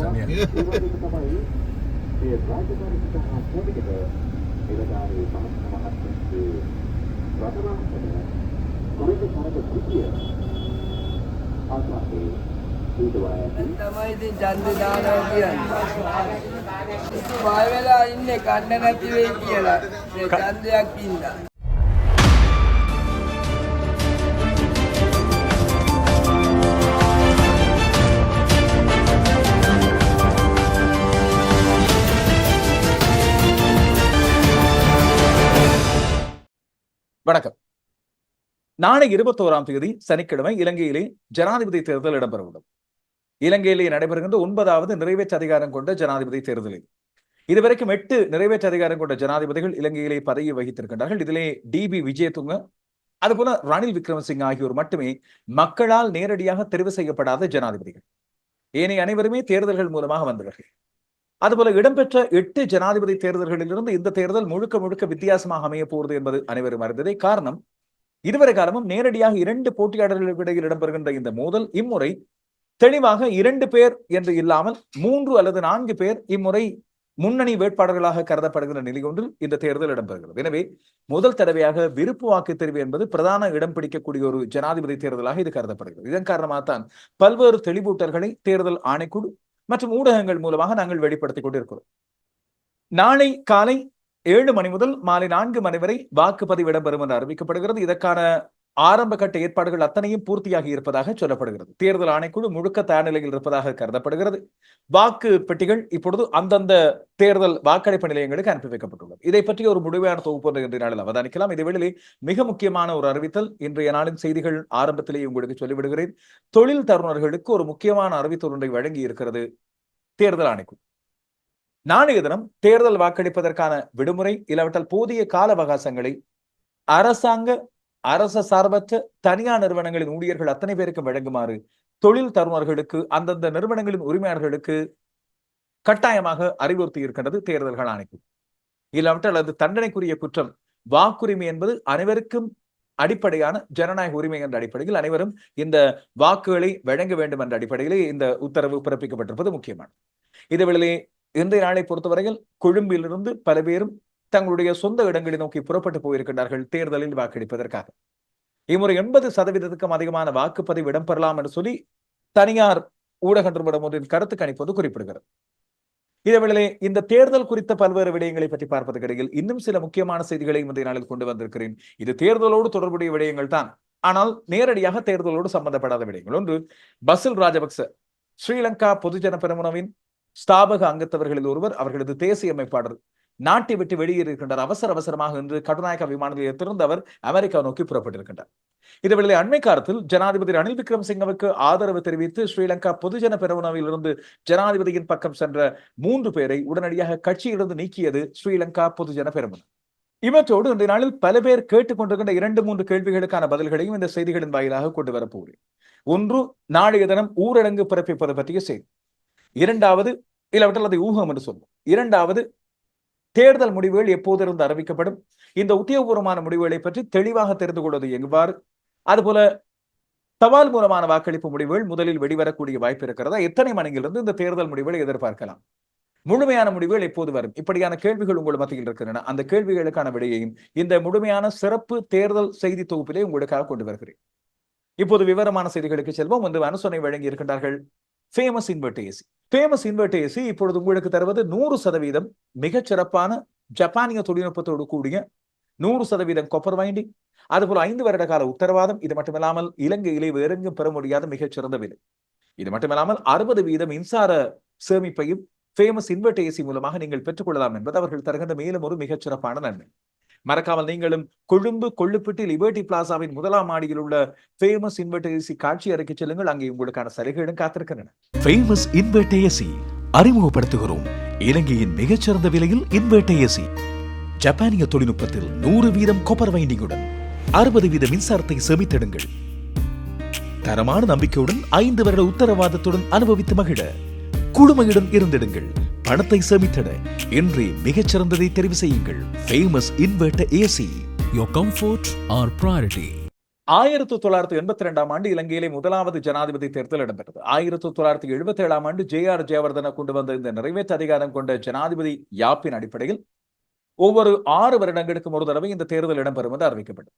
ටේෂන් එක. ඒ රාජකාරික අපෝදිකද එලකාරී සමස්ත මහත්මයේ රටවන්තන කොරේක කරක කුතිය ආසාවේ තමයි ඉතින් ඡන්දේ දානවා කියන්නේ. ඉතු බය වෙලා ඉන්නේ කන්න නැති වෙයි කියලා. මේ ඡන්දයක් ඉන්නා. வணக்கம். நாளை இருபத்தோராம் தேதி சனிக்கிழமை இலங்கையிலே ஜனாதிபதி தேர்தல் இடம்பெறவிடும் இலங்கையிலே நடைபெறுகின்ற ஒன்பதாவது நிறைவேற்று அதிகாரம் கொண்ட ஜனாதிபதி தேர்தலில் இதுவரைக்கும் எட்டு நிறைவேற்று அதிகாரம் கொண்ட ஜனாதிபதிகள் இலங்கையிலே பதவி வகித்திருக்கின்றார்கள். இதிலே டிபி விஜயதுங்க அதுபோல ரணில் விக்ரமசிங் ஆகியோர் மட்டுமே மக்களால் நேரடியாக தெரிவு செய்யப்படாத ஜனாதிபதிகள். ஏனைய அனைவருமே தேர்தல்கள் மூலமாக வந்தவர்கள். அதுபோல இடம்பெற்ற எட்டு ஜனாதிபதி தேர்தல்களிலிருந்து இந்த தேர்தல் முழுக்க முழுக்க வித்தியாசமாக அமைய போகிறது என்பது அனைவரும் அறிந்ததே காரணம் இதுவரை காலமும் நேரடியாக இரண்டு போட்டியாளர்களுக்கு இடையில் இடம்பெறுகின்ற இந்த மோதல் இம்முறை தெளிவாக இரண்டு பேர் என்று இல்லாமல் மூன்று அல்லது நான்கு பேர் இம்முறை முன்னணி வேட்பாளர்களாக கருதப்படுகின்ற நிலை ஒன்றில் இந்த தேர்தல் இடம்பெறுகிறது. எனவே முதல் தடவையாக விருப்பு வாக்கு தெரிவு என்பது பிரதான இடம் பிடிக்கக்கூடிய ஒரு ஜனாதிபதி தேர்தலாக இது கருதப்படுகிறது. இதன் காரணமாகத்தான் பல்வேறு தெளிவூட்டல்களை தேர்தல் ஆணைக்குழு மற்றும் ஊடகங்கள் மூலமாக நாங்கள் வெளிப்படுத்திக் கொண்டிருக்கிறோம். நாளை காலை ஏழு மணி முதல் மாலை நான்கு மணி வரை வாக்குப்பதிவு இடம்பெறும் என்று அறிவிக்கப்படுகிறது. இதற்கான ஆரம்ப கட்ட ஏற்பாடுகள் அத்தனையும் பூர்த்தியாகி இருப்பதாக சொல்லப்படுகிறது. தேர்தல் ஆணைக்குழு முழுக்க தயார் நிலையில் இருப்பதாக கருதப்படுகிறது. வாக்கு பெட்டிகள் இப்பொழுது அந்தந்த தேர்தல் வாக்களிப்பு நிலையங்களுக்கு அனுப்பி வைக்கப்பட்டுள்ளது. இதை பற்றி ஒரு முடிவான தொகுப்பு இன்றைய நாளில் அவதானிக்கலாம். இதேவேளை மிக முக்கியமான ஒரு அறிவித்தல். இன்றைய நாளின் செய்திகள் ஆரம்பத்திலேயே உங்களுக்கு சொல்லிவிடுகிறேன். தொழில் தருணர்களுக்கு ஒரு முக்கியமான அறிவித்தல் ஒன்றை வழங்கி இருக்கிறது தேர்தல் ஆணைக்குழு. நாளைய தினம் தேர்தல் வாக்களிப்பதற்கான விடுமுறை இல்லாவிட்டால் போதிய கால அவகாசங்களை அரசாங்க அரச சார்பற்ற தனியார் நிறுவனங்களின் ஊழியர்கள் அத்தனை பேருக்கும் வழங்குமாறு தொழில் தருணர்களுக்கு அந்தந்த நிறுவனங்களின் உரிமையாளர்களுக்கு கட்டாயமாக அறிவுறுத்தி இருக்கின்றது தேர்தல்கள் ஆணையம் இல்லாவிட்டால் அது தண்டனைக்குரிய குற்றம் வாக்குரிமை என்பது அனைவருக்கும் அடிப்படையான ஜனநாயக உரிமை என்ற அடிப்படையில் அனைவரும் இந்த வாக்குகளை வழங்க வேண்டும் என்ற அடிப்படையிலே இந்த உத்தரவு பிறப்பிக்கப்பட்டிருப்பது முக்கியமானது. இதுவேளை இன்றைய நாளை பொறுத்தவரையில் கொழும்பிலிருந்து பல பேரும் தங்களுடைய சொந்த இடங்களை நோக்கி புறப்பட்டு போயிருக்கின்றார்கள் தேர்தலில் வாக்களிப்பதற்காக. இம்முறை எண்பது சதவீதத்துக்கும் அதிகமான வாக்குப்பதிவு இடம்பெறலாம் என்று சொல்லி தனியார் ஊடக நிறுவனம் ஒன்றின் கருத்து கணிப்பது குறிப்பிடுகிறது. இதேவேளை இந்த தேர்தல் குறித்த பல்வேறு விடயங்களை பற்றி பார்ப்பதற்கு இடையில் இன்னும் சில முக்கியமான செய்திகளை இன்றைய நாளில் கொண்டு வந்திருக்கிறேன். இது தேர்தலோடு தொடர்புடைய விடயங்கள் தான். ஆனால் நேரடியாக தேர்தலோடு சம்பந்தப்படாத விடயங்கள். ஒன்று பசில் ராஜபக்ச ஸ்ரீலங்கா பொதுஜன பெருமுனவின் ஸ்தாபக அங்கத்தவர்களில் ஒருவர் அவர்களது தேசிய அமைப்பாளர் நாட்டை விட்டு வெளியேறியிருக்கின்றார். அவசர அவசரமாக இன்று கட்டுநாயக்க விமான நிலையத்திலிருந்து அவர் அமெரிக்கா நோக்கி புறப்பட்டிருக்கின்றார். இதுவேளை அண்மை காலத்தில் ஜனாதிபதி ரணில் விக்ரமசிங்கவுக்கு ஆதரவு தெரிவித்து ஸ்ரீலங்கா பொதுஜன பெருமனவில் இருந்து ஜனாதிபதியின் பக்கம் சென்ற மூன்று பேரை உடனடியாக கட்சியிலிருந்து நீக்கியது ஸ்ரீலங்கா பொதுஜன பெருமனம் இவற்றோடு இன்றைய நாளில் பல பேர் கேட்டுக்கொண்டிருக்கின்ற இரண்டு மூன்று கேள்விகளுக்கான பதில்களையும் இந்த செய்திகளின் வாயிலாக கொண்டு வரப்போகிறேன் ஒன்று நாளைய தினம் ஊரடங்கு பிறப்பிப்பது பற்றிய செய்தி. இரண்டாவது இல்லாவிட்டால் அதை ஊகம் என்று சொல்வோம். இரண்டாவது தேர்தல் முடிவுகள் எப்போதிருந்து அறிவிக்கப்படும்? இந்த உத்தியோகபூர்வமான முடிவுகளை பற்றி தெளிவாக தெரிந்து கொள்வது எவ்வாறு? அதுபோல தபால் மூலமான வாக்களிப்பு முடிவுகள் முதலில் வெளிவரக்கூடிய வாய்ப்பு இருக்கிறதா? எத்தனை மணியிலிருந்து இந்த தேர்தல் முடிவுகளை எதிர்பார்க்கலாம்? முழுமையான முடிவுகள் எப்போது வரும்? இப்படியான கேள்விகள் உங்கள் மத்தியில் இருக்கின்றன. அந்த கேள்விகளுக்கான விடையையும் இந்த முழுமையான சிறப்பு தேர்தல் செய்தி தொகுப்பிலே உங்களுக்காக கொண்டு வருகிறேன். இப்போது விவரமான செய்திகளுக்கு செல்வோம். வந்து அனுசனை வழங்கி இருக்கின்றார்கள் famous invert AC famous invert AC இப்பொழுது உங்களுக்கு தருவது நூறு சதவீதம் மிகச்சிறப்பான ஜப்பானிய தொழில்நுட்பத்தோடு கூடிய நூறு சதவீதம் கொப்பர் வைண்டிங் அதுபோல் ஐந்து வருட கால உத்தரவாதம். இது மட்டுமில்லாமல் இலங்கையிலே வேறெங்கும் பெற முடியாத மிகச்சிறந்த விலை. இது மட்டுமில்லாமல் அறுபது வீதம் மின்சார சேமிப்பையும் ஃபேமஸ் இன்வெர்ட் ஏசி மூலமாக நீங்கள் பெற்றுக்கொள்ளலாம் என்பது அவர்கள் தருகின்ற மேலும் ஒரு மிகச்சிறப்பான நன்மை. மறக்காமல் நீங்களும் கொழும்பு கொள்ளுப்பட்டு லிபர்டி பிளாசாவின் முதலாம் மாடியில் உள்ள ஃபேமஸ் இன்வெர்டர் ஏசி காட்சி அறைக்கு செல்லுங்கள். அங்கே உங்களுக்கான சலுகைகளும் காத்திருக்கின்றன. ஃபேமஸ் இன்வெர்டர் ஏசி அறிமுகப்படுத்துகிறோம். இலங்கையின் மிகச்சிறந்த விலையில் இன்வெர்டர் ஏசி ஜப்பானிய தொழில்நுட்பத்தில் நூறு வீதம் கொப்பர் வைண்டிங்குடன் அறுபது வீத மின்சாரத்தை சேமித்திடுங்கள். தரமான நம்பிக்கையுடன் ஐந்து வருட உத்தரவாதத்துடன் அனுபவித்து மகிழ. குழுமையுடன் இருந்திடுங்கள். பணத்தை சேமித்திட இன்றே மிகச்சிறந்ததை தெரிவு செய்யுங்கள். Famous invert AC Your comfort our priority. ஆயிரத்தி தொள்ளாயிரத்தி எண்பத்தி ரெண்டாம் ஆண்டு இலங்கையிலே முதலாவது ஜனாதிபதி தேர்தல் இடம்பெற்றது. ஆயிரத்தி தொள்ளாயிரத்தி எழுபத்தி ஏழாம் ஆண்டு ஜே ஆர் ஜெயவர்தன கொண்டு வந்த இந்த நிறைவேற்று அதிகாரம் கொண்ட ஜனாதிபதி யாப்பின் அடிப்படையில் ஒவ்வொரு ஆறு வருடங்களுக்கும் ஒரு தடவை இந்த தேர்தல் இடம்பெறும் என்று அறிவிக்கப்பட்டது.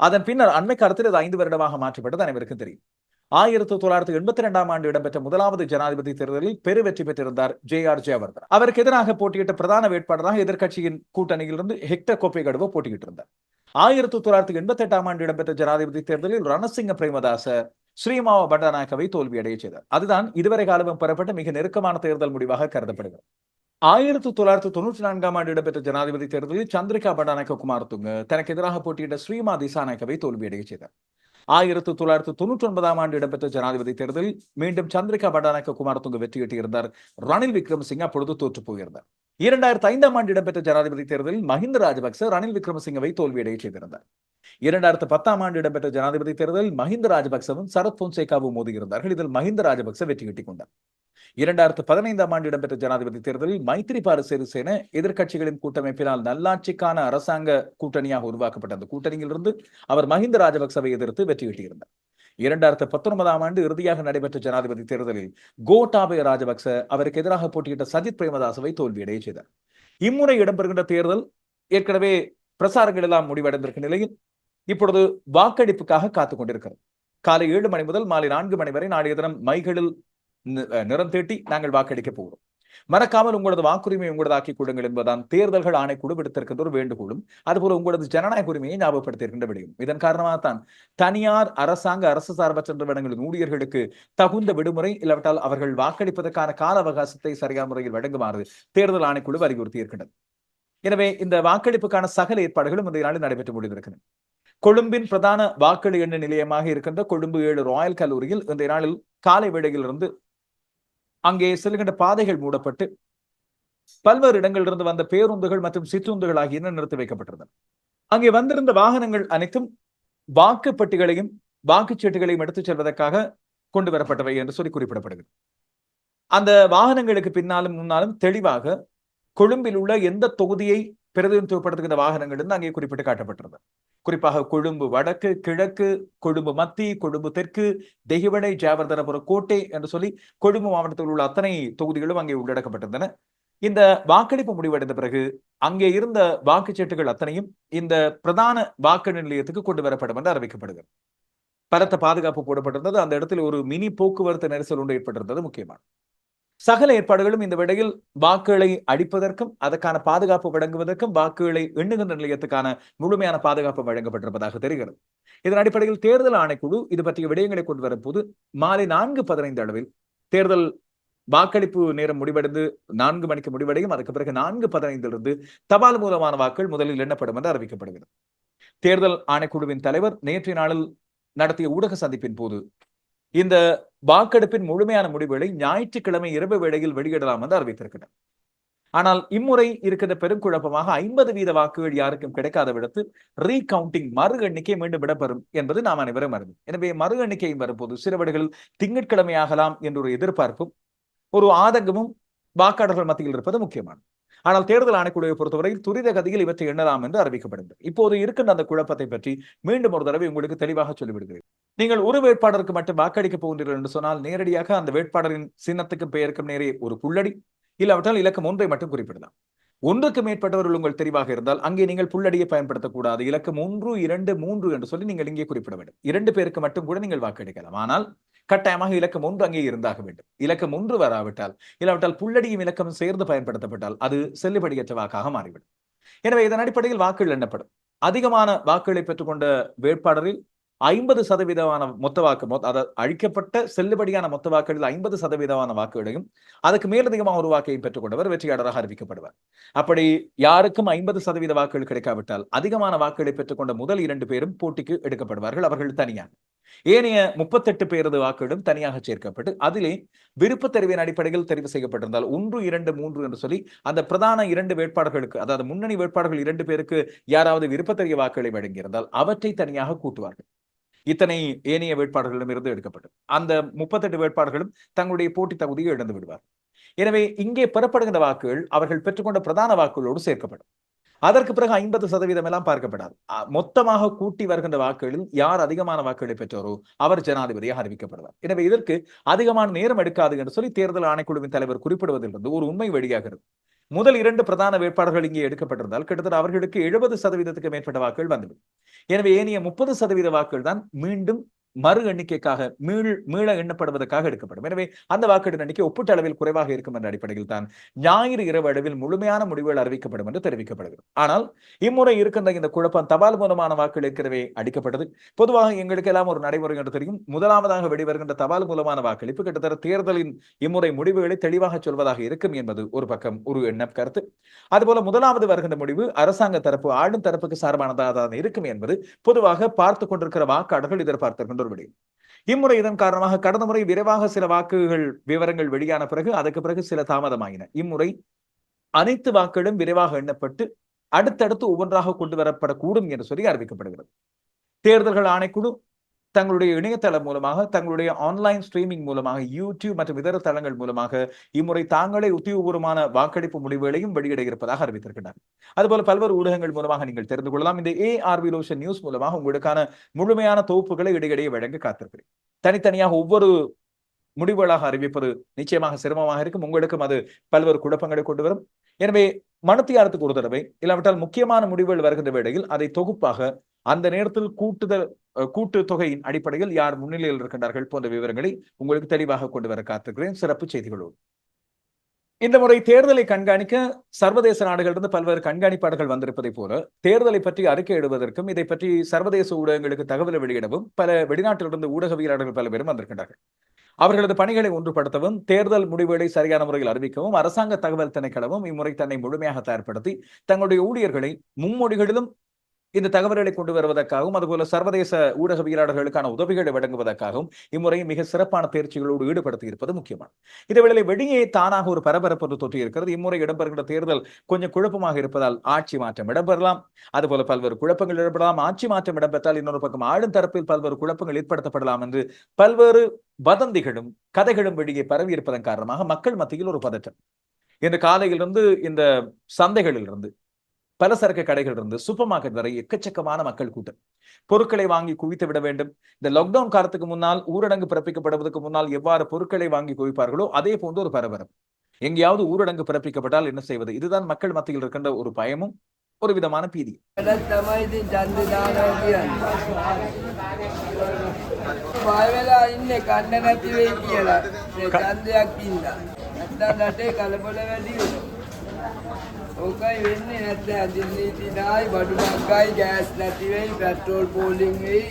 அதன் பின்னர் அண்மை காலத்தில் இது ஐந்து வருடமாக மாற்றப்பட்டது அனைவருக்கும் தெரியும். ஆயிரத்தி தொள்ளாயிரத்தி எண்பத்தி ரெண்டாம் ஆண்டு இடம்பெற்ற முதலாவது ஜனாதிபதி தேர்தலில் பெரு வெற்றி பெற்றிருந்தார் ஜே ஆர் ஜெயவர்தன் அவருக்கு எதிராக போட்டியிட்ட பிரதான வேட்பாளராக எதிர்க்கட்சியின் கூட்டணியிலிருந்து ஹெக்டர் கோப்பைகடுவோ போட்டியிட்டு இருந்தார் ஆயிரத்தி தொள்ளாயிரத்தி எண்பத்தி எட்டாம் ஆண்டு இடம்பெற்ற ஜனாதிபதி தேர்தலில் ரணசிங்க பிரேமதாச ஸ்ரீமாவ பண்டாநாயக்கவை தோல்வியடைய செய்தார். அதுதான் இதுவரை காலமும் பெறப்பட்ட மிக நெருக்கமான தேர்தல் முடிவாக கருதப்படுகிறது. ஆயிரத்தி தொள்ளாயிரத்தி தொண்ணூற்றி நான்காம் ஆண்டு இடம்பெற்ற ஜனாதிபதி தேர்தலில் சந்திரிகா பண்டாநாயக்க குமாரதுங்க தனக்கு எதிராக போட்டியிட்ட ஸ்ரீமா திசாநாயக்கவை தோல்வியடைய செய்தார். ஆயிரத்தி தொள்ளாயிரத்தி தொண்ணூற்றி ஒன்பதாம் ஆண்டு இடம்பெற்ற ஜனாதிபதி தேர்தலில் மீண்டும் சந்திரிகா பண்டாநாயக்க குமாரதுங்க வெற்றியிட்டிருந்தார் ரணில் விக்ரமசிங்க அப்பொழுது தோற்று போயிருந்தார். இரண்டாயிரத்தி ஐந்தாம் ஆண்டு இடம்பெற்ற ஜனாதிபதி தேர்தலில் மஹிந்த ராஜபக்ச ரணில் விக்ரமசிங்கவை தோல்வியடைய செய்திருந்தார். இரண்டாயிரத்து பத்தாம் ஆண்டு இடம்பெற்ற ஜனாதிபதி தேர்தலில் மஹிந்த ராஜபக்சவும் சரத் பொன்சேகாவும் மோதியிருந்தார்கள். இதில் மஹிந்த ராஜபக்ச வெற்றி கிட்டிக் கொண்டார் இரண்டாயிரத்து பதினைந்தாம் ஆண்டு இடம்பெற்ற ஜனாதிபதி தேர்தலில் மைத்திரிபால சிறிசேன எதிர்க்கட்சிகளின் கூட்டமைப்பினால் நல்லாட்சிக்கான அரசாங்க கூட்டணியாக உருவாக்கப்பட்ட அந்த கூட்டணியிலிருந்து அவர் மஹிந்த ராஜபக்சவை எதிர்த்து வெற்றி கிட்டியிருந்தார் இரண்டாயிரத்து பத்தொன்பதாம் ஆண்டு இறுதியாக நடைபெற்ற ஜனாதிபதி தேர்தலில் கோட்டாபய ராஜபக்ச அவருக்கு எதிராக போட்டியிட்ட சஜித் பிரேமதாசவை தோல்வியடைய செய்தார். இம்முறை இடம்பெறுகின்ற தேர்தல் ஏற்கனவே பிரசாரங்கள் எல்லாம் முடிவடைந்திருக்கும் நிலையில் இப்பொழுது வாக்கெடுப்புக்காக காத்துக் கொண்டிருக்கிறது. காலை ஏழு மணி முதல் மாலை நான்கு மணி வரை நாளைய தினம் மைகளில் நிறம் தீட்டி நாங்கள் வாக்களிக்க போகிறோம். மறக்காமல் உங்களது வாக்குரிமை உங்களது ஆக்கிக் கொள்ளுங்கள் என்பதுதான் தேர்தல்கள் ஆணைக்குழு விடுத்திருக்கின்ற ஒரு வேண்டுகோளும் அதுபோல உங்களது ஜனநாயக உரிமையை ஞாபகப்படுத்தியிருக்கின்ற விடையும். இதன் காரணமாகத்தான் தனியார் அரசாங்க அரசு சார்பற்ற நிறுவனங்களின் ஊழியர்களுக்கு தகுந்த விடுமுறை இல்லாவிட்டால் அவர்கள் வாக்களிப்பதற்கான கால அவகாசத்தை சரியான முறையில் வழங்குமாறு தேர்தல் ஆணைக்குழு வலியுறுத்தி இருக்கின்றது எனவே இந்த வாக்களிப்புக்கான சகல ஏற்பாடுகளும் இந்த நாளில் நடைபெற்று முடிந்திருக்கின்றன. கொழும்பின் பிரதான வாக்களி எண்ண நிலையமாக இருக்கின்ற கொழும்பு ஏழு ராயல் கல்லூரியில் இந்த நாளில் காலை வேளையிலிருந்து அங்கே செல்கின்ற பாதைகள் மூடப்பட்டு பல்வேறு இடங்களிலிருந்து வந்த பேருந்துகள் மற்றும் சிற்றுந்துகள் ஆகியன நிறுத்தி வைக்கப்பட்டிருந்தன. அங்கே வந்திருந்த வாகனங்கள் அனைத்தும் வாக்குப்பட்டிகளையும் வாக்குச்சீட்டுகளையும் எடுத்துச் செல்வதற்காக கொண்டு வரப்பட்டவை என்று சொல்லி குறிப்பிடப்படுகிறது. அந்த வாகனங்களுக்கு பின்னாலும் முன்னாலும் தெளிவாக கொழும்பில் உள்ள எந்த தொகுதியை பிரதிநிதித்துவப்படுத்துகின்ற வாகனங்கள் என்று அங்கே குறிப்பிட்டு காட்டப்பட்டிருந்தது. குறிப்பாக கொழும்பு வடக்கு கிழக்கு கொழும்பு மத்தி கொழும்பு தெற்கு தெஹிவடை ஜாவர்தனபுர கோட்டை என்று சொல்லி கொழும்பு மாவட்டத்தில் உள்ள அத்தனை தொகுதிகளும் அங்கே உள்ளடக்கப்பட்டிருந்தன. இந்த வாக்களிப்பு முடிவடைந்த பிறகு அங்கே இருந்த வாக்குச்சீட்டுகள் அத்தனையும் இந்த பிரதான வாக்கு நிலையத்துக்கு கொண்டு வரப்படும் என்று அறிவிக்கப்படுகிறது. பலத்த பாதுகாப்பு போடப்பட்டிருந்தது. அந்த இடத்தில் ஒரு மினி போக்குவரத்து நெரிசல் ஒன்று ஏற்பட்டிருந்தது முக்கியமான சகல ஏற்பாடுகளும் இந்த விடையில் வாக்குகளை அடிப்பதற்கும் அதற்கான பாதுகாப்பு வழங்குவதற்கும் வாக்குகளை எண்ணுகின்ற நிலையத்துக்கான முழுமையான பாதுகாப்பு வழங்கப்பட்டிருப்பதாக தெரிகிறது. இதன் அடிப்படையில் தேர்தல் ஆணைக்குழு இது பற்றிய விடயங்களை கொண்டு வரும்போது மாலை நான்கு பதினைந்து அளவில் தேர்தல் வாக்களிப்பு நேரம் முடிவடைந்து நான்கு மணிக்கு முடிவடையும். அதுக்கு பிறகு நான்கு பதினைந்திலிருந்து தபால் மூலமான வாக்குகள் முதலில் எண்ணப்படும் என்று அறிவிக்கப்படுகிறது. தேர்தல் ஆணைக்குழுவின் தலைவர் நேற்றைய நாளில் நடத்திய ஊடக சந்திப்பின் போது இந்த வாக்கெடுப்பின் முழுமையான முடிவுகளை ஞாயிற்றுக்கிழமை இரவு வேளையில் வெளியிடலாம் என்று அறிவித்திருக்கிறார். ஆனால் இம்முறை இருக்கின்ற பெரும் குழப்பமாக ஐம்பது வீத வாக்குகள் யாருக்கும் கிடைக்காத விடத்தில் ரீகவுண்டிங் மறு எண்ணிக்கை மீண்டும் இடம்பெறும் என்பது நாம் அனைவரும் அறிவோம். எனவே மறு எண்ணிக்கை வரும்போது சிறுவடுகள் திங்கட்கிழமை ஆகலாம் என்ற ஒரு எதிர்பார்ப்பும் ஒரு ஆதங்கமும் வாக்காளர்கள் மத்தியில் இருப்பது முக்கியமானது. ஆனால் தேர்தல் ஆணைக்குழுவை பொறுத்தவரையில் துரித கதியில் இவற்றை எண்ணலாம் என்று அறிவிக்கப்படுகிறது. இப்போது இருக்கின்ற அந்த குழப்பத்தை பற்றி மீண்டும் ஒரு தடவை உங்களுக்கு தெளிவாக சொல்லிவிடுகிறேன். நீங்கள் ஒரு வேட்பாளருக்கு மட்டும் வாக்களிக்க போகின்றீர்கள் என்று சொன்னால் நேரடியாக அந்த வேட்பாளரின் சின்னத்துக்கும் பெயருக்கும் நேரே ஒரு புள்ளடி இல்லாவிட்டால் இலக்கம் ஒன்றை மட்டும் குறிப்பிடலாம். ஒன்றுக்கு மேற்பட்டவர்கள் உங்கள் தெரிவாக இருந்தால் அங்கே நீங்கள் புள்ளடியை பயன்படுத்தக்கூடாது. இலக்கம் ஒன்று இரண்டு மூன்று என்று சொல்லி நீங்கள் இங்கே குறிப்பிட வேண்டும். இரண்டு பேருக்கு மட்டும் கூட நீங்கள் வாக்களிக்கலாம். ஆனால் கட்டாயமாக இலக்கம் ஒன்று அங்கே இருந்தாக வேண்டும். இலக்கம் ஒன்று வராவிட்டால் இல்லாவிட்டால் புள்ளடியும் இலக்கமும் சேர்ந்து பயன்படுத்தப்பட்டால் அது செல்லுபடியற்ற வாக்காக மாறிவிடும். எனவே இதன் அடிப்படையில் வாக்குகள் எண்ணப்படும். அதிகமான வாக்குகளை பெற்றுக்கொண்ட வேட்பாளரில் ஐம்பது சதவீதமான மொத்த வாக்கு மொத்த அதாவது அழிக்கப்பட்ட செல்லுபடியான மொத்த வாக்குகளில் ஐம்பது சதவீதமான வாக்குகளையும் அதுக்கு மேலதிகமாக ஒரு வாக்கையும் பெற்றுக்கொண்டவர் வெற்றியாளராக அறிவிக்கப்படுவார். அப்படி யாருக்கும் ஐம்பது சதவீத வாக்குகள் கிடைக்காவிட்டால் அதிகமான வாக்குகளை பெற்றுக்கொண்ட முதல் இரண்டு பேரும் போட்டிக்கு எடுக்கப்படுவார்கள். அவர்கள் தனியாக. ஏனைய முப்பத்தெட்டு பேரது வாக்குகளும் தனியாக சேர்க்கப்பட்டு அதிலே விருப்ப தெரிவின் அடிப்படையில் தெரிவு செய்யப்பட்டிருந்தால் ஒன்று இரண்டு மூன்று என்று சொல்லி அந்த பிரதான இரண்டு வேட்பாளர்களுக்கு அதாவது முன்னணி வேட்பாளர்கள் இரண்டு பேருக்கு யாராவது விருப்பத்தெரிய வாக்குகளை வழங்கியிருந்தால் அவற்றை தனியாக கூட்டுவார்கள். இத்தனை ஏனைய வேட்பாளர்களிடம் இருந்து எடுக்கப்பட்டது. அந்த முப்பத்தெட்டு வேட்பாளர்களும் தங்களுடைய போட்டி தகுதியை இழந்து விடுவார் எனவே இங்கே பெறப்படுகின்ற வாக்குகள் அவர்கள் பெற்றுக்கொண்ட பிரதான வாக்குகளோடு சேர்க்கப்படும். அதற்கு பிறகு ஐம்பது சதவீதம் எல்லாம் பார்க்கப்படாது. மொத்தமாக கூட்டி வருகின்ற வாக்குகளில் யார் அதிகமான வாக்குகளை பெற்றோரோ அவர் ஜனாதிபதியாக அறிவிக்கப்படுவார். எனவே இதற்கு அதிகமான நேரம் எடுக்காது என்று சொல்லி தேர்தல் ஆணைக்குழுவின் தலைவர் குறிப்பிடுவதிலிருந்து ஒரு உண்மை வெளியாகிறது. முதல் இரண்டு பிரதான வேட்பாளர்கள் இங்கே எடுக்கப்பட்டிருந்தால் கிட்டத்தட்ட அவர்களுக்கு எழுபது சதவீதத்துக்கு மேற்பட்ட வாக்குகள் வந்துவிடும். எனவே ஏனைய முப்பது சதவீத வாக்குகள் தான் மீண்டும் மறு எண்ணிக்கைக்காக மீள் மீள எண்ணப்படுவதற்காக எடுக்கப்படும். எனவே அந்த வாக்கெடுப்பு எண்ணிக்கை ஒப்பீட்டு அளவில் குறைவாக இருக்கும் என்ற அடிப்படையில் தான் ஞாயிறு இரவு அளவில் முழுமையான முடிவுகள் அறிவிக்கப்படும் என்று தெரிவிக்கப்படுகிறது. ஆனால் இம்முறை இருக்கின்ற இந்த குழப்பம் தபால் மூலமான வாக்குகள் ஏற்கனவே அடிக்கப்பட்டது. பொதுவாக எங்களுக்கு எல்லாம் ஒரு நடைமுறை என்று தெரியும். முதலாவதாக வெளிவருகின்ற தபால் மூலமான வாக்களிப்பு கிட்டத்தட்ட தேர்தலின் இம்முறை முடிவுகளை தெளிவாக சொல்வதாக இருக்கும் என்பது ஒரு பக்கம் ஒரு எண்ணம் கருத்து. அதுபோல முதலாவது வருகின்ற முடிவு அரசாங்க தரப்பு ஆளும் தரப்புக்கு சார்பானதாக தான் இருக்கும் என்பது பொதுவாக பார்த்து கொண்டிருக்கிற வாக்காளர்கள் எதிர்பார்த்திருக்கின்ற ஒரு இம்முறை இதன் காரணமாக கடந்த முறை விரைவாக சில வாக்குகள் விவரங்கள் வெளியான பிறகு அதுக்கு பிறகு சில தாமதமாகின இம்முறை அனைத்து வாக்குகளும் விரைவாக எண்ணப்பட்டு அடுத்தடுத்து ஒவ்வொன்றாக கொண்டு வரப்படக்கூடும் என்று சொல்லி அறிவிக்கப்படுகிறது. தேர்தல்கள் ஆணைக்குழு தங்களுடைய இணையதளம் மூலமாக தங்களுடைய ஆன்லைன் ஸ்ட்ரீமிங் மூலமாக யூடியூப் மற்றும் இதர தளங்கள் மூலமாக இம்முறை தாங்களே உத்தியோகபூர்வமான வாக்கெடுப்பு முடிவுகளையும் வெளியிட இருப்பதாக அறிவித்திருக்கிறார் அதுபோல பல்வேறு ஊடகங்கள் மூலமாக நீங்கள் தெரிந்து கொள்ளலாம். இந்த ஏஆர்வி லோஷன் நியூஸ் மூலமாக உங்களுக்கான முழுமையான தொகுப்புகளை இடையிடையே வழங்க காத்திருக்கிறேன். தனித்தனியாக ஒவ்வொரு முடிவுகளாக அறிவிப்பது நிச்சயமாக சிரமமாக இருக்கும். உங்களுக்கும் அது பல்வேறு குழப்பங்களை கொண்டு வரும். எனவே மனத்தியாரத்துக்கு ஒரு தடவை இல்லாவிட்டால் முக்கியமான முடிவுகள் வருகின்ற வேளையில் அதை தொகுப்பாக அந்த நேரத்தில் கூட்டுதல் கூட்டு தொகையின் அடிப்படையில் யார் முன்னிலையில் இருக்கின்றார்கள் போன்ற விவரங்களை உங்களுக்கு தெளிவாக கொண்டு வர காத்திருக்கிறேன். சிறப்பு செய்திகளோடு. இந்த முறை தேர்தலை கண்காணிக்க சர்வதேச நாடுகளிலிருந்து பல்வேறு கண்காணிப்பாளர்கள் வந்திருப்பதை போல தேர்தலை பற்றி அறிக்கை இடுவதற்கும் இதை பற்றி சர்வதேச ஊடகங்களுக்கு தகவலை வெளியிடவும் பல வெளிநாட்டிலிருந்து ஊடகவியலாளர்கள் பல பேரும் வந்திருக்கின்றார்கள். அவர்களது பணிகளை ஒன்றுபடுத்தவும் தேர்தல் முடிவுகளை சரியான முறையில் அறிவிக்கவும் அரசாங்க தகவல் திணைக்களமும் இம்முறை தன்னை முழுமையாக தயார்படுத்தி தங்களுடைய ஊழியர்களை மும்மொழிகளிலும் இந்த தகவல்களை கொண்டு வருவதற்காகவும் அதுபோல சர்வதேச ஊடகவியலாளர்களுக்கான உதவிகளை வழங்குவதற்காகவும் இம்முறை மிக சிறப்பான பயிற்சிகளோடு ஈடுபடுத்தி இருப்பது முக்கியமான இதேவேளை வெளியே தானாக ஒரு பரபரப்பு ஒன்று இருக்கிறது. இம்முறை இடம்பெறுகின்ற தேர்தல் கொஞ்சம் குழப்பமாக இருப்பதால் ஆட்சி மாற்றம் இடம்பெறலாம். அதுபோல பல்வேறு குழப்பங்கள் இடம்பெறலாம் ஆட்சி மாற்றம் இடம்பெற்றால் இன்னொரு பக்கம் ஆளும் தரப்பில் பல்வேறு குழப்பங்கள் ஏற்படுத்தப்படலாம் என்று பல்வேறு வதந்திகளும் கதைகளும் வெளியே பரவி இருப்பதன் காரணமாக மக்கள் மத்தியில் ஒரு பதற்றம். இன்று காலையிலிருந்து இந்த சந்தைகளிலிருந்து பலசரக்கு கடைகள் இருந்து சூப்பர் மார்க்கெட் வரை எக்கச்சக்கமான மக்கள் கூட்டம். பொருட்களை வாங்கி குவித்து விட வேண்டும். இந்த லாக்டவுன் காலத்துக்கு முன்னால் ஊரடங்கு பிறப்பிக்கப்படுவதற்கு முன்னால் எவ்வாறு பொருட்களை வாங்கி குவிப்பார்களோ அதே போன்ற ஒரு பரபரப்பு. எங்கேயாவது ஊரடங்கு பிறப்பிக்கப்பட்டால் என்ன செய்வது? இதுதான் மக்கள் மத்தியில் இருக்கின்ற ஒரு பயமும் ஒரு விதமான பீதி වැඩක් තමයි ඉතින් ඡන්දේ දානවා කියන්නේ. බය වෙලා ඉන්නේ කන්න නැති වෙයි කියලා. මේ ඡන්දයක් ඉඳලා. නැත්නම් රටේ කලබල වැඩි වෙනවා. ඕකයි වෙන්නේ නැත්නම් අදින්නීති නායි බඩු නග්ගයි ගෑස් නැති වෙයි පෙට්‍රෝල් පෝලිං වෙයි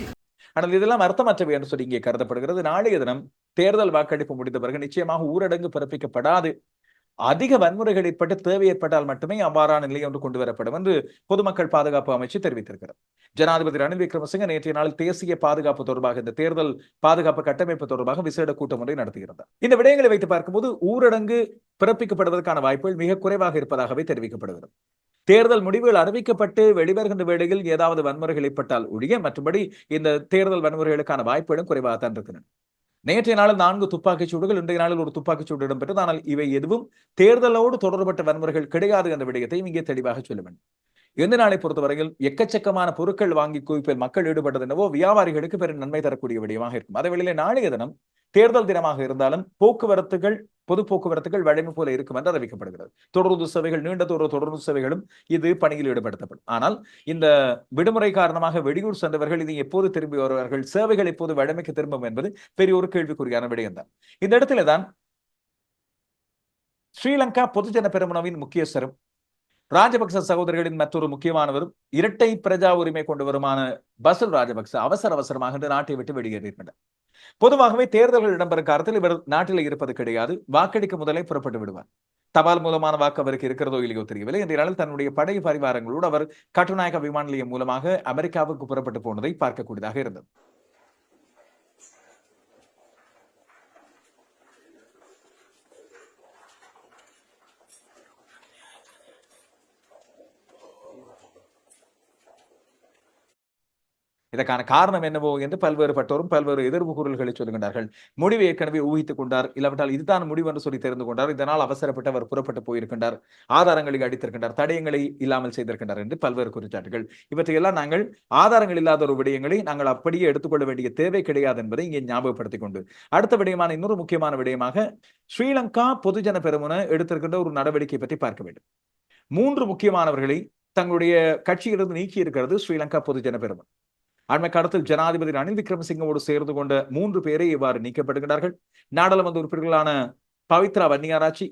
ஆனால் இதெல்லாம் அர்த்தமற்றவை என்று சொல்லி இங்கே கருதப்படுகிறது நாளைய தினம் தேர்தல் வாக்கெடுப்பு முடிந்த பிறகு நிச்சயமாக ஊரடங்கு பிறப்பிக்கப்படாது அதிக வன்முறைகள் ஏற்பட்டு தேவை ஏற்பட்டால் மட்டுமே அவ்வாறான நிலை ஒன்று கொண்டு வரப்படும் என்று பொதுமக்கள் பாதுகாப்பு அமைச்சு தெரிவித்திருக்கிறது. ஜனாதிபதி ரணில் விக்ரமசிங்க நேற்றைய நாளில் தேசிய பாதுகாப்பு தொடர்பாக இந்த தேர்தல் பாதுகாப்பு கட்டமைப்பு தொடர்பாக விசேட கூட்டம் ஒன்றை நடத்துகிறார் இந்த விடயங்களை வைத்து பார்க்கும்போது ஊரடங்கு பிறப்பிக்கப்படுவதற்கான வாய்ப்புகள் மிக குறைவாக இருப்பதாகவே தெரிவிக்கப்படுகிறது. தேர்தல் முடிவுகள் அறிவிக்கப்பட்டு வெளிவருகின்ற வேளையில் ஏதாவது வன்முறைகள் ஏற்பட்டால் ஒழிய மற்றபடி இந்த தேர்தல் வன்முறைகளுக்கான வாய்ப்புகளும் குறைவாகத்தான் இருக்கின்றன நேற்றைய நாளில் நான்கு துப்பாக்கிச் சூடுகள் இன்றைய நாளில் ஒரு துப்பாக்கிச் சூடு இடம்பெற்றது. ஆனால் இவை எதுவும் தேர்தலோடு தொடர்பட்ட வன்முறைகள் கிடையாது என்ற விடயத்தையும் இங்கே தெளிவாக சொல்ல வேண்டும். எந்த நாளை பொறுத்தவரையில் எக்கச்சக்கமான பொருட்கள் வாங்கி குவிப்பில் மக்கள் ஈடுபட்டது என்னவோ வியாபாரிகளுக்கு பெரும் நன்மை தரக்கூடிய விடயமாக இருக்கும். அதே வேளையிலே நாளைய தினம் தேர்தல் தினமாக இருந்தாலும் போக்குவரத்துகள் பொது போக்குவரத்துகள் வழமை போல இருக்கும் என்று அறிவிக்கப்படுகிறது. தொடர்ந்து சேவைகள் நீண்ட தூர தொடர்ந்து சேவைகளும் இது பணியில் ஈடுபடுத்தப்படும். ஆனால் இந்த விடுமுறை காரணமாக வெளியூர் சென்றவர்கள் இது எப்போது திரும்பி வருவார்கள்? சேவைகள் எப்போது வழமைக்கு திரும்பும் என்பது பெரிய ஒரு கேள்விக்குறியான விடயம்தான். இந்த இடத்துல தான் ஸ்ரீலங்கா பொதுஜன பெருமனவின் முக்கியஸ்தரும் ராஜபக்ச சகோதரர்களின் மற்றொரு முக்கியமானவரும் இரட்டை பிரஜா உரிமை கொண்டவருமான பசுல் ராஜபக்ச அவசர அவசரமாக நாட்டை விட்டு வெளியேறியிருக்கின்றார் பொதுவாகவே தேர்தல்கள் இடம்பெறும் காலத்தில் இவர் நாட்டில் இருப்பது கிடையாது. வாக்களிக்க முதலே புறப்பட்டு விடுவார். தபால் மூலமான வாக்கு அவருக்கு இருக்கிறதோ இல்லையோ தெரியவில்லை. இந்த நாளில் தன்னுடைய படை பரிவாரங்களோடு அவர் கட்டுநாயக விமான நிலையம் மூலமாக அமெரிக்காவுக்கு புறப்பட்டு போனதை பார்க்கக்கூடியதாக இருந்தது. இதற்கான காரணம் என்னவோ என்று பல்வேறுபட்டோரும் பல்வேறு எதிர்ப்பு குரல்களை சொல்லுகின்றார்கள். முடிவு ஏற்கனவே ஊகித்துக் கொண்டார். இல்லாவிட்டால் இதுதான் முடிவு என்று சொல்லி தெரிந்து கொண்டார். இதனால் அவசரப்பட்டு அவர் புறப்பட்டு போயிருக்கின்றார். ஆதாரங்களை அடித்திருக்கின்றார். தடயங்களை இல்லாமல் செய்திருக்கின்றார் என்று பல்வேறு குற்றச்சாட்டுகள். இவற்றையெல்லாம் நாங்கள் ஆதாரங்கள் இல்லாத ஒரு விடயங்களை நாங்கள் அப்படியே எடுத்துக்கொள்ள வேண்டிய தேவை கிடையாது என்பதை இங்கே ஞாபகப்படுத்திக் கொண்டு. அடுத்த விடயமான இன்னொரு முக்கியமான விடயமாக ஸ்ரீலங்கா பொதுஜன பெருமுன எடுத்திருக்கின்ற ஒரு நடவடிக்கை பற்றி பார்க்க வேண்டும். மூன்று முக்கியமானவர்களை தங்களுடைய கட்சியிலிருந்து நீக்கி இருக்கிறது ஸ்ரீலங்கா பொதுஜன பெருமன். அண்மை காலத்தில் ஜனாதிபதி ரணில் விக்ரமசிங்கவோடு சேர்ந்து கொண்ட மூன்று பேரை இவ்வாறு நீக்கப்படுகிறார்கள் நாடாளுமன்ற உறுப்பினர்களான பவித்ரா வன்னியாராட்சி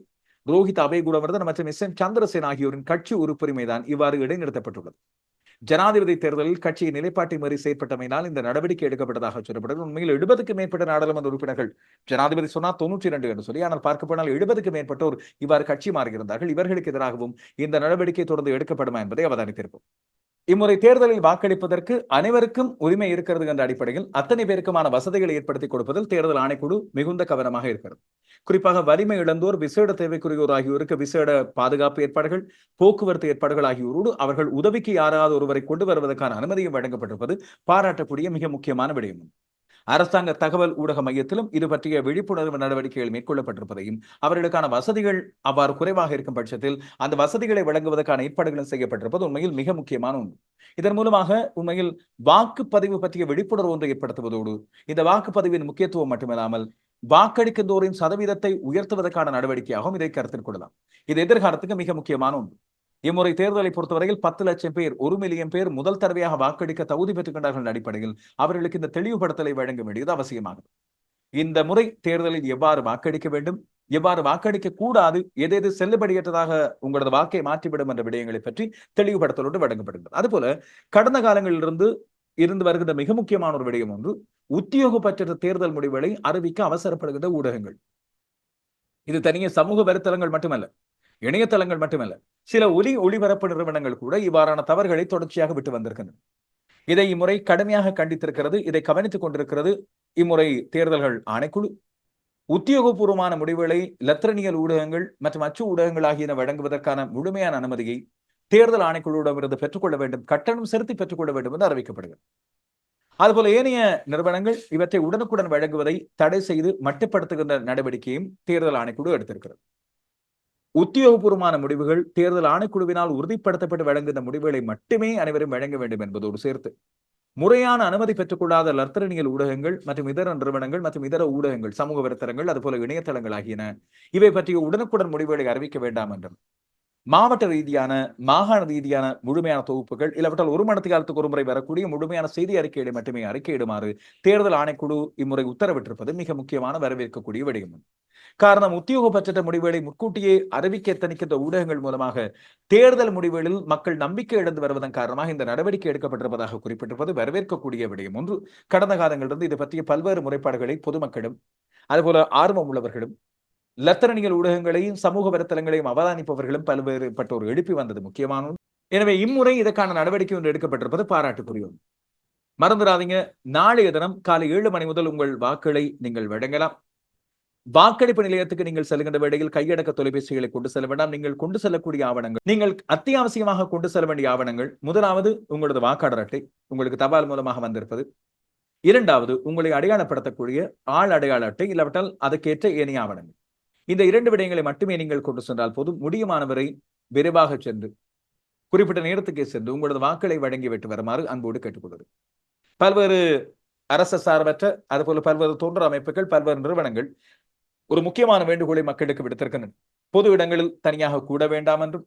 ரோஹித் அபயகுடவர்தன் மற்றும் எஸ். என். சந்திரசேன் ஆகியோரின் கட்சி உறுப்புரிமைதான் இவ்வாறு இடைநிறுத்தப்பட்டுள்ளது. ஜனாதிபதி தேர்தலில் கட்சியின் நிலைப்பாட்டை மீறி செயற்பட்டமையினால் இந்த நடவடிக்கை எடுக்கப்பட்டதாக சொல்லப்படுகிறது. உண்மையில் எழுபதுக்கு மேற்பட்ட நாடாளுமன்ற உறுப்பினர்கள் ஜனாதிபதி சொன்னால் தொன்னூற்றி இரண்டு என்று சொல்லி ஆனால் பார்க்க போனால் எழுபதுக்கு மேற்பட்டோர் இவ்வாறு கட்சி மாறியிருந்தார்கள். இவர்களுக்கு எதிராகவும் இந்த நடவடிக்கை தொடர்ந்து எடுக்கப்படுமா என்பதை அவதானித்திருப்போம். இம்முறை தேர்தலில் வாக்களிப்பதற்கு அனைவருக்கும் உரிமை இருக்கிறது என்ற அடிப்படையில் அத்தனை பேருக்குமான வசதிகளை ஏற்படுத்தி கொடுப்பதில் தேர்தல் ஆணைக்குழு மிகுந்த கவனமாக இருக்கிறது. குறிப்பாக வலிமை இழந்தோர் விசேட தேவைக்குரியோர் ஆகியோருக்கு விசேட பாதுகாப்பு ஏற்பாடுகள் போக்குவரத்து ஏற்பாடுகள் ஆகியோரோடு அவர்கள் உதவிக்கு யாராவது ஒருவரை கொண்டு வருவதற்கான அனுமதியும் வழங்கப்பட்டிருப்பது பாராட்டக்கூடிய மிக முக்கியமான விடயம் அரசாங்க தகவல் ஊடக மையத்திலும் இது பற்றிய விழிப்புணர்வு நடவடிக்கைகள் மேற்கொள்ளப்பட்டிருப்பதையும் அவர்களுக்கான வசதிகள் அவ்வாறு குறைவாக இருக்கும் பட்சத்தில் அந்த வசதிகளை வழங்குவதற்கான ஏற்பாடுகளும் செய்யப்பட்டிருப்பது உண்மையில் மிக முக்கியமான ஒன்று. இதன் மூலமாக உண்மையில் வாக்குப்பதிவு பற்றிய விழிப்புணர்வு ஒன்றை ஏற்படுத்துவதோடு இந்த வாக்குப்பதிவின் முக்கியத்துவம் மட்டுமில்லாமல் வாக்களிக்கின்றோரின் சதவீதத்தை உயர்த்துவதற்கான நடவடிக்கையாகவும் இதை கருத்தில் கொள்ளலாம். இது எதிர்காலத்துக்கு மிக முக்கியமான ஒன்று. இம்முறை தேர்தலை பொறுத்தவரையில் பத்து லட்சம் பேர் ஒரு மில்லியன் பேர் முதல் தடவையாக வாக்களிக்க தகுதி பெற்றுக் கொண்டார்கள் அடிப்படையில் அவர்களுக்கு இந்த தெளிவுபடுத்தலை வழங்க வேண்டியது அவசியமாகும். இந்த முறை தேர்தலில் எவ்வாறு வாக்களிக்க வேண்டும்? எவ்வாறு வாக்களிக்க கூடாது? எது எது செல்லுபடியற்றதாக உங்களது வாக்கை மாற்றிவிடும் என்ற விடயங்களை பற்றி தெளிவுபடுத்தலோடு வழங்கப்படுகிறது. அதுபோல கடந்த காலங்களிலிருந்து இருந்து வருகின்ற மிக முக்கியமான ஒரு விடயம் ஒன்று உத்தியோகப்பற்ற தேர்தல் முடிவுகளை அறிவிக்க அவசரப்படுகின்ற ஊடகங்கள். இது தனியே சமூக வலைத்தளங்கள் மட்டுமல்ல இணையதளங்கள் மட்டுமல்ல சில ஒலி ஒளிபரப்பு நிறுவனங்கள் கூட இவ்வாறான தவறுகளை தொடர்ச்சியாக விட்டு வந்திருக்கின்றன. இதை இம்முறை கடுமையாக கண்டித்திருக்கிறது இதை கவனித்துக் கொண்டிருக்கிறது இம்முறை தேர்தல்கள் ஆணைக்குழு. உத்தியோகபூர்வமான முடிவுகளை லத்திரனியல் ஊடகங்கள் மற்றும் அச்சு ஊடகங்கள் ஆகியன வழங்குவதற்கான முழுமையான அனுமதியை தேர்தல் ஆணைக்குழுவிடமிருந்து பெற்றுக்கொள்ள வேண்டும் கட்டணம் செலுத்தி பெற்றுக்கொள்ள வேண்டும் என்று அறிவிக்கப்படுகிறது. அதுபோல ஏனைய நிறுவனங்கள் இவற்றை உடனுக்குடன் வழங்குவதை தடை செய்து மட்டுப்படுத்துகின்ற நடவடிக்கையும் தேர்தல் ஆணைக்குழு எடுத்திருக்கிறது. உத்தியோகபூர்வமான முடிவுகள் தேர்தல் ஆணைக்குழுவினால் உறுதிப்படுத்தப்பட்டு வழங்குகின்ற முடிவுகளை மட்டுமே அனைவரும் வழங்க வேண்டும் என்பதோடு சேர்த்து முறையான அனுமதி பெற்றுக்கொள்ளாத லர்த்தரணியல் ஊடகங்கள் மற்றும் இதர நிறுவனங்கள் மற்றும் இதர ஊடகங்கள் சமூக வலைத்தளங்கள் அதுபோல இணையதளங்கள் ஆகியன இவை பற்றிய உடனுக்குடன் முடிவுகளை அறிவிக்க வேண்டாம் என்றும் மாவட்ட ரீதியான மாகாண ரீதியான முழுமையான தொகுப்புகள் இல்லாவிட்டால் ஒரு மணத்து காலத்துக்கு ஒரு முறை வரக்கூடிய முழுமையான செய்தி அறிக்கைகளை மட்டுமே அறிக்கையிடுமாறு தேர்தல் ஆணைக்குழு இம்முறை உத்தரவிட்டிருப்பது மிக முக்கியமான வரவேற்கக்கூடிய விடயம் காரணம் உத்தியோகப்பற்ற முடிவுகளை முன்கூட்டியே அறிவிக்க தணிக்கின்ற ஊடகங்கள் மூலமாக தேர்தல் முடிவுகளில் மக்கள் நம்பிக்கை இழந்து வருவதன் காரணமாக இந்த நடவடிக்கை எடுக்கப்பட்டிருப்பதாக குறிப்பிட்டிருப்பது வரவேற்கக்கூடிய விடயம். ஒன்று கடந்த காலங்களிலிருந்து இது பற்றிய பல்வேறு முறைப்பாடுகளை பொதுமக்களும் அதுபோல ஆர்வம் உள்ளவர்களும் லத்தரணிகள் ஊடகங்களையும் சமூக வலைத்தளங்களையும் அவதானிப்பவர்களும் பல்வேறு பட்டோர் எழுப்பி வந்தது முக்கியமான எனவே இம்முறை இதற்கான நடவடிக்கை ஒன்று எடுக்கப்பட்டிருப்பது பாராட்டுக்குரியும் மறந்துடாதீங்க. நாளைய தினம் காலை ஏழு மணி முதல் உங்கள் வாக்களை நீங்கள் வழங்கலாம். வாக்களிப்பு நிலையத்துக்கு நீங்கள் செல்கின்ற வேளையில் கையடக்க தொலைபேசிகளை கொண்டு செல்ல வேண்டாம். நீங்கள் கொண்டு செல்லக்கூடிய ஆவணங்கள் நீங்கள் அத்தியாவசியமாக கொண்டு செல்ல வேண்டிய ஆவணங்கள். முதலாவது உங்களது வாக்காளர் அட்டை உங்களுக்கு தபால் மூலமாக வந்திருப்பது. இரண்டாவது உங்களை அடையாளப்படுத்தக்கூடிய ஆள் அடையாள அட்டை இல்லாவிட்டால் அதற்கேற்ற ஏனைய ஆவணங்கள். இந்த இரண்டு விடயங்களை மட்டுமே நீங்கள் கொண்டு சென்றால் போதும். முடியுமானவரை விரைவாக சென்று குறிப்பிட்ட நேரத்துக்கே சென்று உங்களது வாக்களை வழங்கி விட்டு வருமாறு அன்போடு கேட்டுக்கொள்வது. பல்வேறு அரச சார்பற்ற அதுபோல பல்வேறு தோன்ற அமைப்புகள் பல்வேறு நிறுவனங்கள் ஒரு முக்கியமான வேண்டுகோளை மக்களுக்கு விடுத்திருக்கின்றன. பொது இடங்களில் தனியாக கூட வேண்டாம் என்றும்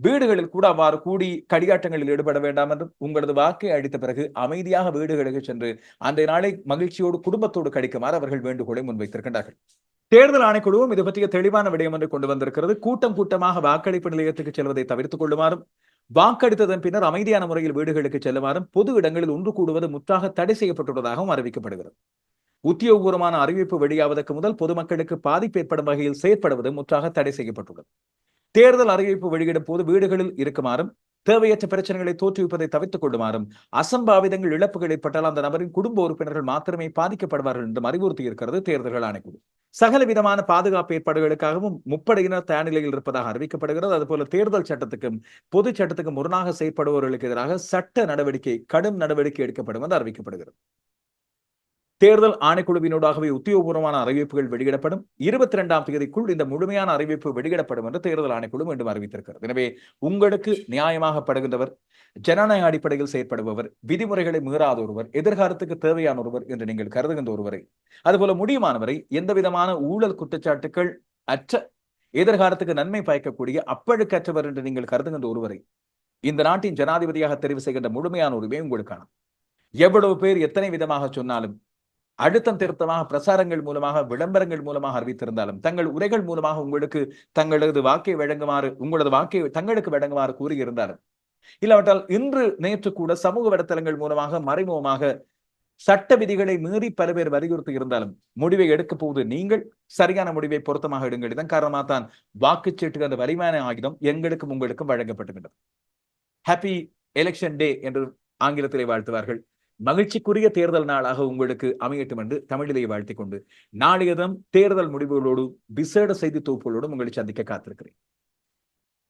வீடுகளில் கூட அவ்வாறு கூடி கடியாட்டங்களில் ஈடுபட வேண்டாம் என்றும் உங்களது வாக்கை அளித்த பிறகு அமைதியாக வீடுகளுக்கு சென்று அந்த நாளை மகிழ்ச்சியோடு குடும்பத்தோடு கடிக்குமாறு அவர்கள் வேண்டுகோளை முன்வைத்திருக்கின்றார்கள். தேர்தல் ஆணைக்குழுவும் இது பற்றிய தெளிவான விடயம் என்று கொண்டு வந்திருக்கிறது. கூட்டம் கூட்டமாக வாக்களிப்பு நிலையத்துக்கு செல்வதை தவிர்த்துக் கொள்ளுமாறும் வாக்களித்ததன் பின்னர் அமைதியான முறையில் வீடுகளுக்கு செல்லுமாறும் பொது இடங்களில் ஒன்று கூடுவது முற்றாக தடை செய்யப்பட்டுள்ளதாகவும் அறிவிக்கப்படுகிறது. உத்தியோகபூர்வமான அறிவிப்பு வெளியாவதற்கு முதல் பொதுமக்களுக்கு பாதிப்பு ஏற்படும் வகையில் செயற்படுவது முற்றாக தடை செய்யப்பட்டுள்ளது. தேர்தல் அறிவிப்பு வெளியிடும் போது வீடுகளில் இருக்குமாறும் தேவையற்ற பிரச்சனைகளை தோற்றுவிப்பதை தவிர்த்துக் கொள்ளுமாறும் அசம்பாவிதங்கள் இழப்புகள் ஏற்பட்டால் அந்த நபரின் குடும்ப உறுப்பினர்கள் மாத்திரமே பாதிக்கப்படுவார்கள் என்றும் அறிவுறுத்தி இருக்கிறது தேர்தல்கள் ஆணைக்குழு. சகல விதமான பாதுகாப்பு ஏற்பாடுகளுக்காகவும் முப்படையினர் தயார் நிலையில் இருப்பதாக அறிவிக்கப்படுகிறது. அதுபோல தேர்தல் சட்டத்துக்கும் பொது சட்டத்துக்கும் முரணாக செயற்படுபவர்களுக்கு எதிராக சட்ட நடவடிக்கை கடும் நடவடிக்கை எடுக்கப்படும் என்று அறிவிக்கப்படுகிறது. தேர்தல் ஆணைக்குழுவினூடாகவே உத்தியோகபூர்வமான அறிவிப்புகள் வெளியிடப்படும். இருபத்தி இரண்டாம் தேதிக்குள் இந்த முழுமையான அறிவிப்பு வெளியிடப்படும் என்று தேர்தல் ஆணைக்குழு மீண்டும் அறிவித்திருக்கிறது. எனவே உங்களுக்கு நியாயமாக படுகின்றவர் ஜனநாயக அடிப்படையில் செயற்படுபவர் விதிமுறைகளை மீறாத ஒருவர் எதிர்காலத்துக்கு தேவையான ஒருவர் என்று நீங்கள் கருதுகின்ற ஒருவரை அதுபோல முடியுமானவரை எந்த விதமான ஊழல் குற்றச்சாட்டுகள் அற்ற எதிர்காலத்துக்கு நன்மை பயக்கக்கூடிய அப்பழுக்கற்றவர் என்று நீங்கள் கருதுகின்ற ஒருவரை இந்த நாட்டின் ஜனாதிபதியாக தெரிவு செய்கின்ற முழுமையான உரிமை உங்களுக்கான எவ்வளவு பேர் எத்தனை விதமாக சொன்னாலும் அழுத்தம் திருத்தமாக பிரசாரங்கள் மூலமாக விளம்பரங்கள் மூலமாக அறிவித்திருந்தாலும் தங்கள் உரைகள் மூலமாக உங்களுக்கு தங்களது வாக்கை வழங்குமாறு உங்களது வாக்கை தங்களுக்கு வழங்குமாறு கூறியிருந்தாலும். இல்லாவிட்டால் இன்று நேற்று கூட சமூக வலைத்தளங்கள் மூலமாக மறைமுகமாக சட்ட விதிகளை மீறி பல பேர் வலியுறுத்தி இருந்தாலும் முடிவை எடுக்கப் போவது நீங்கள் சரியான முடிவை பொருத்தமாக எடுங்கள். இதன் காரணமாக தான் வாக்குச்சீட்டு அந்த வரிமான ஆயுதம் எங்களுக்கும் உங்களுக்கும் வழங்கப்பட்டுகின்றது. ஹாப்பி எலெக்ஷன் டே என்று ஆங்கிலத்திலே வாழ்த்துவார்கள். மகிழ்ச்சிக்குரிய தேர்தல் நாளாக உங்களுக்கு அமையட்டும் என்று தமிழிலே வாழ்த்திக் கொண்டு நாளையதம் தேர்தல் முடிவுகளோடு விசேட செய்தி தொகுப்புகளோடு உங்களை சந்திக்க காத்திருக்கிறேன்.